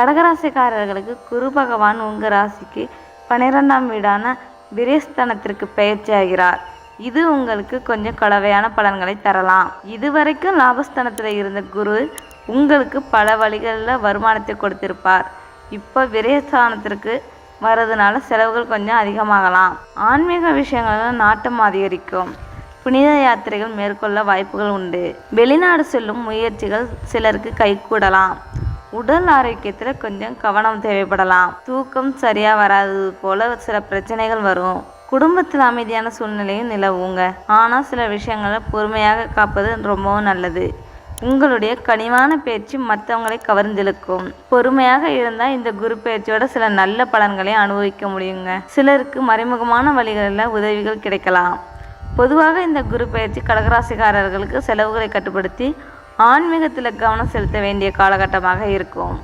கடகராசிக்காரர்களுக்கு குரு பகவான் உங்கள் ராசிக்கு பன்னிரெண்டாம் வீடான விரேஸ்தனத்திற்கு பயிற்சி ஆகிறார் இது உங்களுக்கு கொஞ்சம் கலவையான பலன்களை தரலாம். இதுவரைக்கும் லாபஸ்தானத்தில் இருந்த குரு உங்களுக்கு பல வழிகளில் வருமானத்தை கொடுத்திருப்பார். இப்போ விரயஸ்தானத்திற்கு வர்றதுனால செலவுகள் கொஞ்சம் அதிகமாகலாம். ஆன்மீக விஷயங்களில் நாட்டம் அதிகரிக்கும். புனித யாத்திரைகள் மேற்கொள்ள வாய்ப்புகள் உண்டு. வெளிநாடு செல்லும் முயற்சிகள் சிலருக்கு கைகூடலாம் உடல் ஆரோக்கியத்தில் கொஞ்சம் கவனம் தேவைப்படலாம். தூக்கம் சரியாக வராதது போல சில பிரச்சனைகள் வரும். குடும்பத்தில் அமைதியான சூழ்நிலையும் நிலவுங்க. ஆனால் சில விஷயங்களை பொறுமையாக காப்பது ரொம்பவும் நல்லது. உங்களுடைய கனிவான பேச்சு மற்றவங்களை கவர்ந்திழுக்கும். பொறுமையாக இருந்தால் இந்த குரு பயிற்சியோட சில நல்ல பலன்களை அனுபவிக்க முடியுங்க. சிலருக்கு மறைமுகமான வழிகளில் உதவிகள் கிடைக்கலாம். பொதுவாக இந்த குரு பயிற்சி கடகராசிக்காரர்களுக்கு செலவுகளை கட்டுப்படுத்தி ஆன்மீகத்தில் கவனம் செலுத்த வேண்டிய காலகட்டமாக இருக்கும்.